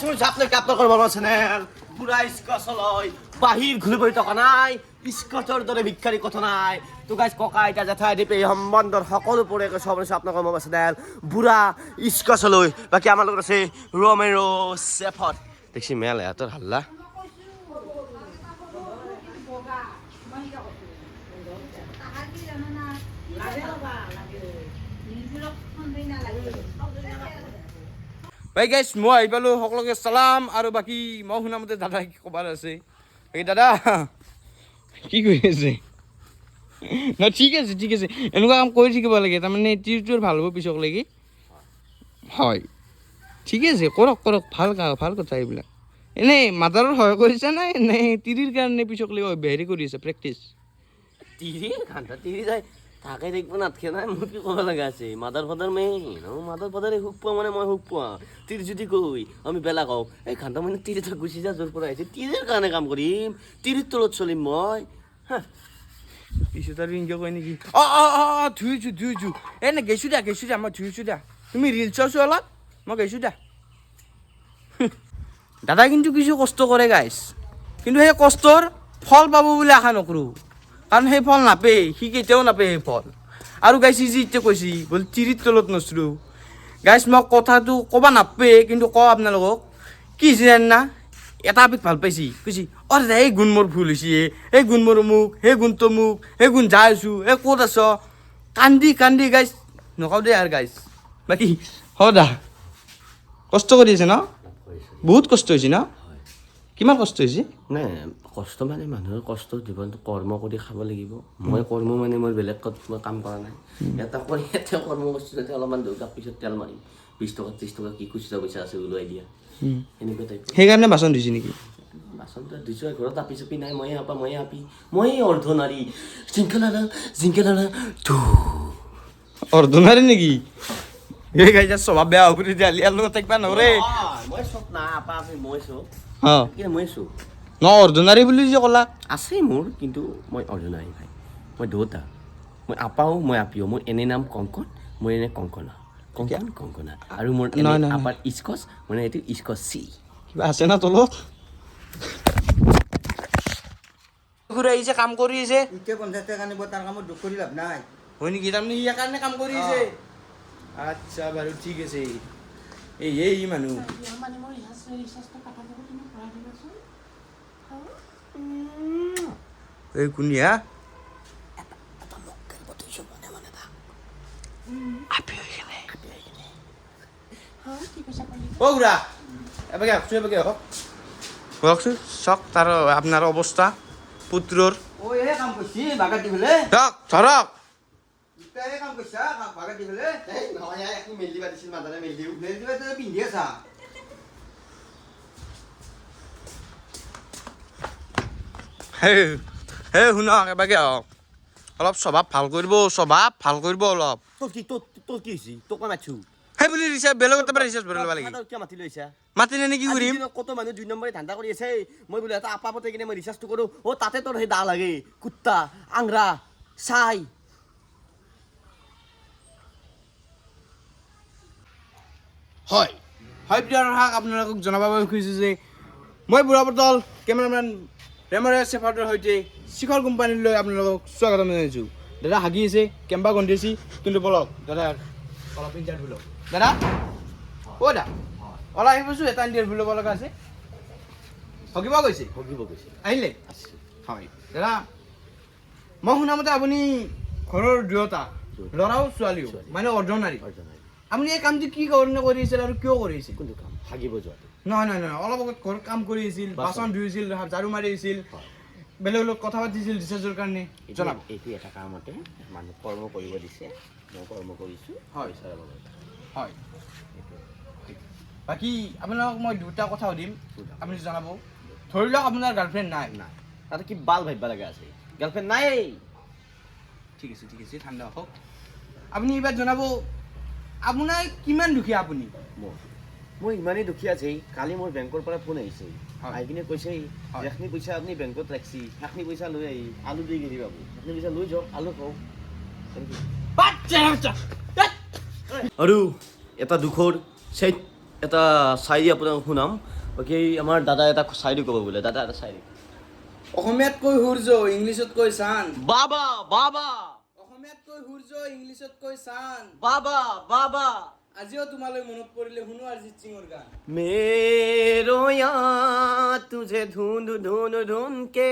শুনছি আপনাকে আপনার করব বলছেন পুরা স্কচ লয়। বাহির ঘুরে বই টকা নাই স্কচৰ দৰে ভিক্ষাৰী কথা নাই। তো গাইজ ককা আইতা জেঠাই দিপে সম্বন্ধৰ সকলো পৰে সব আপোনালোকৰ আছে চেনেল বুঢ়া স্কচ লৈ বাকী আমাৰ লগত আছে ৰমেৰো চেফত দেখছি মেল এহঁতৰ হাল্লা। ভাই গাইছ মই আহি পালোঁ, সকলোকে চালাম আৰু বাকী মই শুনামতে দাদা ক'বাৰ আছে? বাকী দাদা, কি কৰি আছে? ন, ঠিক আছে ঠিক আছে। এনেকুৱা কাম কৰি থাকিব লাগে, তাৰমানে টিউটোৰ ভালো হ'ব পিছক লাগি। হয়। ঠিকে আছে, কৰক কৰক, ভালো ভালো কথা এইবিলাক। এনেই মাদাৰৰ সহায় কৰিছে নাই নে তিৰিৰ কাৰণে পিছক লাগি হেৰি কৰি আছে প্ৰেক্টিচ তিৰি তিৰি যায়। তাকে দেখব নাথকে নাই মোৰ কি ক'ব লগা আছে। মাদাৰ ফাদাৰ মেইন মাদাৰ ফাদাৰে সুখ পোৱা মানে মই সুখ পোৱা তিৰি যদি কৈ আমি বেলা কওঁ, এই ঘাণ্টা মানে তিৰি তই গুচি যা য'ৰ পৰা আহিছে তিৰিৰ কাৰণে কাম কৰিম তিৰিৰ তলত চলিম মই। হা পিছত আৰু এনেকৈ কয় নেকি? অঁ অঁ অঁ ধুইছোঁ ধুইছোঁ। এই নাই দা দিয়া দা মই ধুইছোঁ দিয়া তুমি ৰিলচ চাইছোঁ অলপ? মই গৈছোঁ দা দাদা কিন্তু কিছু কষ্ট কৰে গাইছ কিন্তু সেই কষ্টৰ ফল পাব বুলি আশা নকৰোঁ। কাৰণ সেই ফল নাপায় সি কেতিয়াও নাপায় সেই ফল। আৰু গাইছ, সি এতিয়া কৈছে বোলে তিৰিৰ তলত নচলোঁ। গাইছ, মই কথাটো ক'ব নাপায় কিন্তু কওঁ আপোনালোকক, কি হৈছে জানা এটা আপিক ভালো পাইছি। কৈছি অ দাদা এই গুণ মোৰ ভুল হৈছে এই গুণ মোৰ অমুক সেই গুণটো মোক সেই গুণ যাই আছোঁ এই ক'ত আছ? কান্দি কান্দি, গাইছ, নকওঁ দেই আৰু গাইছ। বাকী, হ দা। কষ্ট কৰি আছে ন? বহুত কষ্ট হৈছে ন? কিমান কষ্ট হৈছে? নাই কষ্ট মানে মানুহৰ কষ্ট জীৱনটো কৰ্ম কৰি খাব লাগিব। মই কৰ্ম মানে মই বেলেগ ক'ত মই কাম কৰা নাই। এটা কৰি এটা কৰ্ম কৰিছোঁ যাতে অলপমান দেউতাক পিছত তেল মাৰিম। বিছ টকা ত্ৰিছ টকা কি খুচুৰা পইচা আছে ওলাই দিয়া। এনেকুৱা টাইপ সেইকাৰণে বাচন ধুইছে নেকি? বাচনটো দিছোঁ ঘৰত আপি চাপি নাই ময়ে আপা ময়ে আপি ময়ে অৰ্ধ নাৰী। জিংকেলানা জিংকেলানা ধু। অৰ্ধনাৰী নেকি? এই গাইছা স্বভাৱ বেয়া হ'ব তেতিয়া আলিয়াৰ লগত থাকিবা নৰে মই চব না আপা আছে মই চব। মই চব ন অৰ্ধনাৰী বুলি যে ক'লা। আছে মোৰ কিন্তু মই অৰ্জনাৰী ভাই। মই দুটা মই আপাও মই আপিও। মোৰ এনে নাম কংকন মোৰ এনে কংকনা। কংকন কংকনা। আৰু মোৰ এনে। আপাৰ ইস্কচ মোৰ এইটো ইস্কচ চি। কিবা আছে না তলত? ঘূৰি আহিছে কাম কৰি আছে এতিয়া পঞ্চাছ টকা আনিব তাৰ কামত দুখ কৰি লাভ নাই। হয় নেকি? তাৰমানে ইয়াৰ কাৰণে কাম কৰি আছে আচ্ছা বাৰু ঠিক আছে। এই এই ই মানুহ আহক কওকচোন চাওক তাৰ আপোনাৰ অৱস্থা পুত্ৰৰ কাম কৰিছি ধৰক কাম কৰিছা বাগাত মেলি দিবা পিন্ধি আছা। হে হে শুনক এবাগে আহক অলপ স্বভাৱ ভালো কৰিব স্বভাৱ ভালো কৰিব অলপ। কি কি সেই বুলি ৰিচাৰ্জ বেলেগৰ তাৰপৰা ৰিচাৰ্জ ভৰাই ল'ব লাগে। মাতি নে কি কৰিম? কত মানুহ দুই নম্বৰী ধান্দা কৰি আছে? মই বোলে এটা আপা পতাই কিনে মই ৰিচাৰ্জটো কৰোঁ। অ তাতে তোৰ সেই দা লাগে। কুত্তা আংৰা চাই। হয়। হয় প্ৰিয় আপোনালোকক জনাব খুজিছোঁ যে মই বুঢ়া বটল কেমেৰামেন ৰেমৰে চেফাৰ্টৰ সৈতে শিখৰ কোম্পানীলৈ আপোনালোকক স্বাগতম জনাইছোঁ। দাদা হাগি আছে কেম্বা গন্ধিছি কিন্তু বলক দাদা অলপ ইণ্টাৰভিউ লওক। দাদা? অ' দা ওলাই আহিবচোন এটা ইণ্টাৰভিউ ল'ব লগা আছে। হকিব গৈছে? ভগিব গৈছে। আহিলে? হয়। দাদা মই শুনামতে আপুনি ঘৰৰ দুয়োটা ল'ৰাও ছোৱালীও মানে অৰ্জনাৰী আপুনি এই কামটো কি কাৰণে কৰি আছিল আৰু কিয় কৰি আছিল? কোনটো কাম হাগিব যোৱাটো। নহয় নহয় নহয় অলপ আগত ঘৰত কাম কৰি আছিল বাচন। ধুইছিল ঝাৰু মাৰি হয়। বেলেগৰ লগত কথা পাতিছিল ৰিচাৰ্জৰ কাৰণে। জনাব। এইটো এটা কামতে মানুহ কৰ্ম কৰিব দিছে মই কৰ্ম কৰিছোঁ হয়। হয়। বাকী আপোনালোকক মই দুটা কথা সুধিম সুধা। আপুনি জনাব। ধৰি লওক আপোনাৰ গাৰ্লফ্ৰেণ্ড নাই। নাই। তাতে কি বাল ভাবিব লগা আছে? গাৰ্লফ্ৰেণ্ড নাই ঠিক আছে ঠিক আছে ঠাণ্ডা হওক। আপুনি এইবাৰ জনাব আপোনাৰ কিমান দুখীয়া আপুনি? মোৰ। মই ইমানেই দুখীয়া আছে কালি মোৰ বেংকৰ পৰা ফোন আহিছে। আহি কিনে কৈছে। যিখিনি পইচা আপুনি বেংকত ৰাখছি সেইখিনি পইচা লৈ আহি আলু দুই কেজি পাব। সেইখিনি পইচা লৈ যাওক আলু খাওক। আৰু এটা দুখৰ চেট এটা চাৰি আপোনাক শুনাম। বাকী আমাৰ দাদা এটা চাইৰি ক'ব বোলে দাদা এটা চাইৰি অসমীয়াত কৈ সূৰ্য ইংলিছত কৈ চান। বাবা বাবা। অসমীয়াত কৈ সূৰ্য ইংলিছত কৈ চান। বাবা বাবা। আজিও তোমালৈ মনত পৰিলে শুনো অৰিজিত সিঙৰ গান। মে মেৰয়া তুঝে ধুন ধুন ধুন কে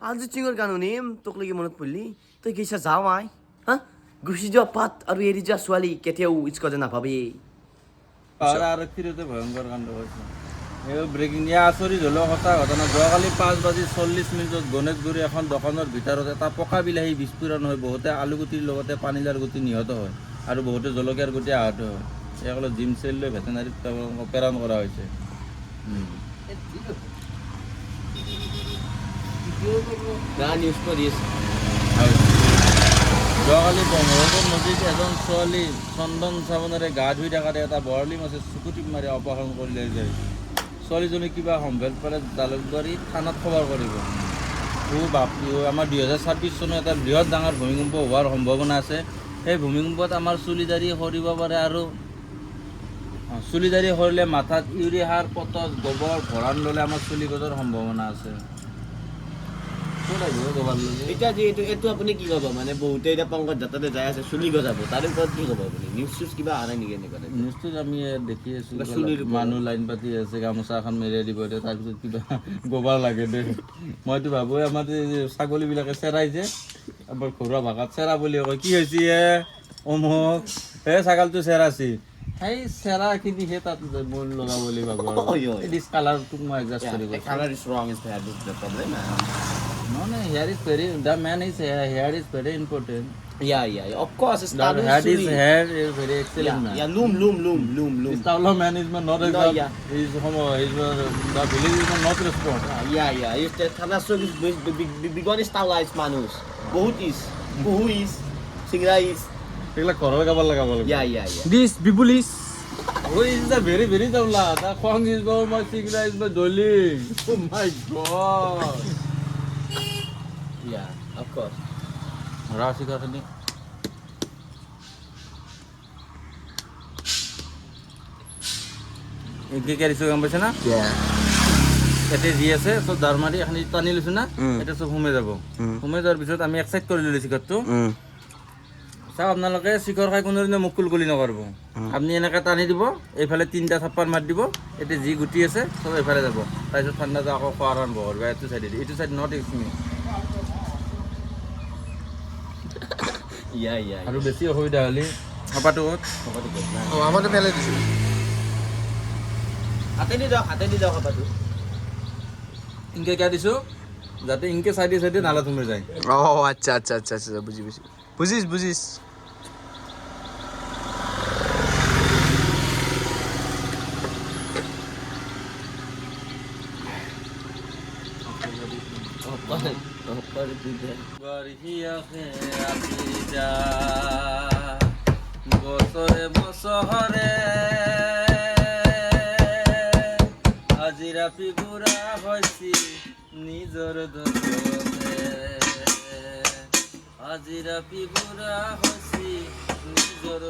অৰিজিত সিঙৰ গান শুনিম তোক লাগি মনত পৰিলি? তই কেইচা যাওঁ আই হা? গুচি যোৱা পাত আৰু এৰি যোৱা ছোৱালী কেতিয়াও ইচ কথা নাভাবি পাহাৰা আৰক্ষীৰতে ভয়ংকৰ কাণ্ড হৈছে। ব্ৰেকিং দিয়া আচৰিত হ'লেও কথা ঘটনা যোৱাকালি পাঁচ বাজি চল্লিছ মিনিটত গণেশগুৰি এখন দোকানৰ ভিতৰত এটা পকা বিলাহী বিস্ফোৰণ হৈ বহুতে আলুগুটিৰ লগতে পানীলাৰ গুটি নিহত হয়। আৰু বহুতে জলকীয়াৰ গুটি আহত হয়। এইসকলক জিম চেল লৈ ভেটেনাৰীত প্ৰেৰণ কৰা হৈছে। যোৱাকালি ব্ৰহ্মপুত্ৰ নদীত এজন ছোৱালী চন্দন চাবোনেৰে গা ধুই থকাতে এটা বৰলি মাছে চুকুটিপ মাৰি অপহৰণ কৰি লৈ যায়। ছোৱালীজনী কিবা সম্ভেদ পাৰে জালুকবাৰী থানাত খবৰ কৰিব। ও বাপৰি ও, আমাৰ দুহেজাৰ ছাব্বিছ চনত এটা বৃহৎ ডাঙৰ ভূমিকম্প হোৱাৰ সম্ভাৱনা আছে। সেই ভূমিকম্পত আমাৰ চুলি দাড়ি সৰিব পাৰে আৰু অঁ, চুলি দাড়ি সৰিলে মাথাত ইউৰিয়া সাৰ পটচ গোবৰ ভৰাণ ল'লে আমাৰ চুলি গজাৰ সম্ভাৱনা আছে। এতিয়া যিহেতু এইটো আপুনি কি ক'ব? মানে বহুতে এতিয়া পংকজ যাত্ৰাতে যাই আছে চুলি গজাব। তাৰে ওপৰত কি ক'ব আপুনি? নিউজ চিউজ কিবা অহা নেকি এনেকুৱা? নিউজটোত আমি দেখি আছো মানুহ লাইন পাতি আছে গামোচা এখন মেৰিয়াই দিব এতিয়া তাৰপিছত কিবা গোবৰ লাগে দে। মইতো ভাবোঁ আমাৰ ছাগলীবিলাকে চেৰাই যে আমাৰ ঘৰুৱা ভাষাত চেৰা বুলি কয় কি হৈছে এ অমুক হে ছাগালটো চেৰাছি সেই চেৰাখিনি সেই তাত মই লগাব বুলি ভাবোঁ আৰু অয়, অয়। এই ডিছ কালাৰটোক মই এডজাষ্ট কৰিব Yeah, the color is wrong is the, the problem. No, no, hair is very, the man is, hair is very important. Yeah, yeah, yeah. Of course, it's The not hair is, chuli. hair is very excellent Yeah, man. yeah, loom, loom, loom, loom, loom. This Tawla man is not No, no, yeah. He's homo. He's uh, the village is not respond. Yeah, yeah. It's the Tanasuk is big, big, big, big one is Tawla is Manus. Bahut is. Buhu is. Singra is. এইবিলাক ঘৰৰ গাব লগাব লাগিব Yeah, yeah, yeah. দিছ বিপুলিছ Oh, is the very very Tawla. The Kwang is my my Sigra is my darling. Oh my god. Yeah, of course. ৰাশি কাখিনি কি কি দিছোঁ গম পাইছে না Yeah. ইয়াতে যি আছে চব দাৰ মাৰি এখন টানি লৈছোঁ না এতিয়া চব সোমাই যাব। সোমাই যোৱাৰ পিছত আমি এক চাইড কৰি ল'লোঁ চিকৰটো চাওক আপোনালোকে চিকৰ খাই কোনোদিনে মুখ কুলকুলি নকৰিব। আপুনি এনেকৈ টানি দিব এইফালে তিনিটা থাপ্পাৰ মাৰি দিব এতিয়া যি গুটি আছে চব এইফালে যাব। তাৰপিছত ঠাণ্ডাটো আকৌ খোৱা আৰম্ভ কৰিব এইটো চাইডে এইটো চাইড নট yeah. আৰু বেছি অসুবিধা হ'লে সপাটো ক'ত? অঁ আমাৰতো পেলাই দিছোঁ। হাতেদি যাওক হাতেদি যাওক কাপাটো ইনকে কিয় দিছোঁ? যাতে ইনকে চাইডে চাইডে নালা সোমাই যায়। অঁ আচ্ছা আচ্ছা আচ্ছা আচ্ছা বুজি বুজি বুজিছ বুজিছ বছৰে বছৰে আজি ৰাতি বুঢ়া হয়েছি নিজর দপতে আজি ৰাতি বুঢ়া হৈছি নিজৰ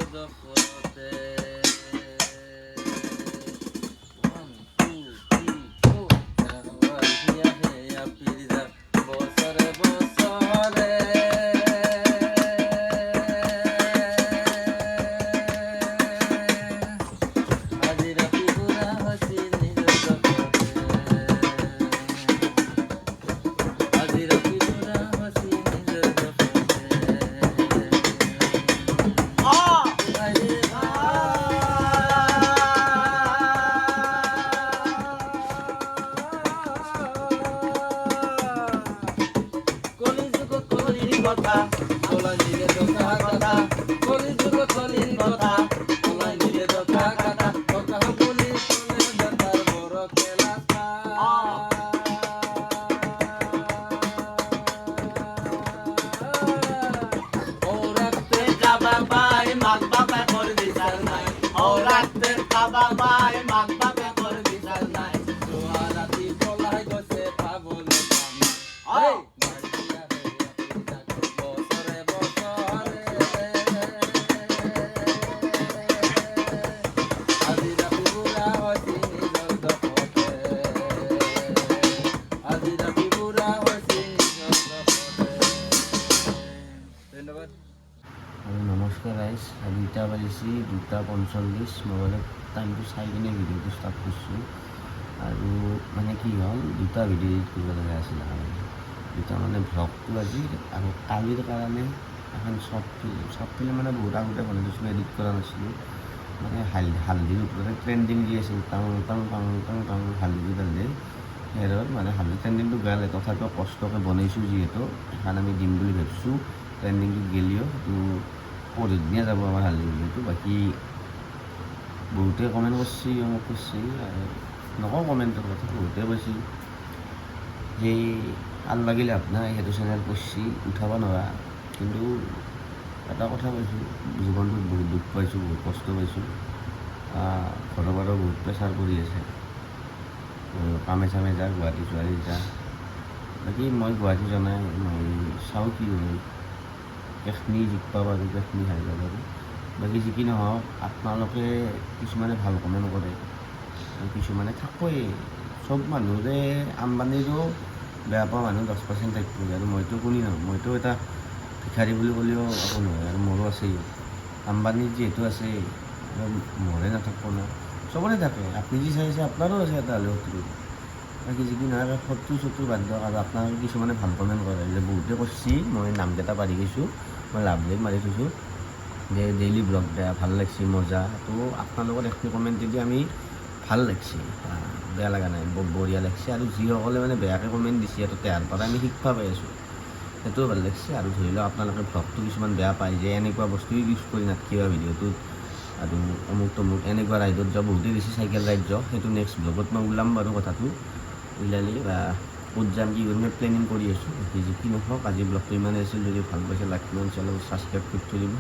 বাজিছে দুটা পঞ্চল্লিছ মোবাইলত টাইমটো চাই কিনে ভিডিঅ'টো ষ্টাৰ্ট কৰিছোঁ আৰু মানে কি হ'ল, দুটা ভিডিঅ' এডিট কৰিব লগা আছিল কাৰণে দুটা মানে ভ্লগটো আজি, আৰু কালিৰ কাৰণে এখন শ্বৰ্ট ফিল্ম শ্বৰ্ট ফিল্ম মানে বহুত আগতে বনাই দিছিলোঁ এডিট কৰা নাছিলোঁ। মানে হাল, হালধিৰ ওপৰতে ট্ৰেণ্ডিং দি আছিল টাং টাং টাং টাং টাং হালধি, তালধি। সেইদৰে মানে হালধি ট্ৰেণ্ডিংটো গালে তথাপিও কষ্টকৈ বনাইছোঁ যিহেতু এখন আমি দিম বুলি ভাবিছোঁ। ট্ৰেণ্ডিংটো গেলিও, সেইটো পঢ়ি দিনে যাব, আমাৰ হালধি ভিডিঅ'টো বাকী বহুতে কমেণ্ট কৰিছে অমুক কৰিছে, আৰু নকওঁ কমেণ্টৰ কথা, বহুতে কৈছে যে ভালো লাগিলে আপোনাৰ সেইটো চেনেল কৰিছে, উঠাব নোৱাৰা। কিন্তু এটা কথা কৈছোঁ, জীৱনটোত বহুত দুখ পাইছোঁ, বহুত কষ্ট পাইছোঁ। ঘৰৰ পৰাও বহুত প্ৰেছাৰ পৰি আছে। কামে চামে যা গুৱাহাটী চুৱাহাটী যা। বাকী মই গুৱাহাটী জনাই মই চাওঁ কি হয়। কেখনি জিকিব পাৰোঁ কেখনি হাৰিব পাৰোঁ বাকী যি কি নহওক আপোনালোকে কিছুমানে ভালো কমেণ্ট কৰে আৰু কিছুমানে থাকোৱেই চব মানুহৰে আম্বানীৰো বেয়া পোৱা মানুহ দহ পাৰ্চেণ্ট থাকিব আৰু মইতো কোনি নহয় মইতো এটা ভিখাৰী বুলি ক'লেও একো নহয়। আৰু মোৰো আছেই। আম্বানীৰ যিহেতু আছে মোৰে নাথাকিব না। চবৰে থাকে। আপুনি যি চাইছে আপোনাৰো আছে এটা হ'লেও শত্ৰু বাকী যি কি নহয় শত্ৰু চত্ৰু বাদ দিয়ক। আৰু আপোনালোকে কিছুমানে ভালো কমেণ্ট কৰে। যে বহুতে কৈছি মই নামকেইটা পাৰি গৈছোঁ। মই লাভ লেখ মাৰি থৈছোঁ। যে ডেইলি ব্লগ বেয়া, ভালো লাগছে, মজা। তো আপোনালোকৰ এখিনি কমেণ্ট দি আমি ভালো লাগছে। বেয়া লগা নাই বঢ়িয়া লাগছে। আৰু যিসকলে মানে বেয়াকৈ কমেণ্ট দিছে সিহঁতৰ তেহাৰ পৰা আমি শিক্ষা পাই আছোঁ। সেইটোও ভালো লাগছে। আৰু ধৰি লওক, আপোনালোকে ভ্লগটো কিছুমান বেয়া পায় যে, এনেকুৱা বস্তু ইউজ কৰি নাথাকিবা ভিডিঅ'টোত। আৰু অমুক তমুক, এনেকুৱা ৰাইডত যোৱা, বহুতেই বেছি চাইকেল ৰাইড যাওঁ সেইটো নেক্সট ব্লগত মই ওলাম বাৰু কথাটো। ওলালি বা ক'ত যাম কি কৰিম প্লেনিং কৰি আছোঁ যি কি নহওক, আজি ব্লগটো ইমানেই আছিল, যদি ভালো পাইছে লাইক কমেণ্ট চেনেল ছাবস্ক্ৰাইব কৰি থৈ দিব।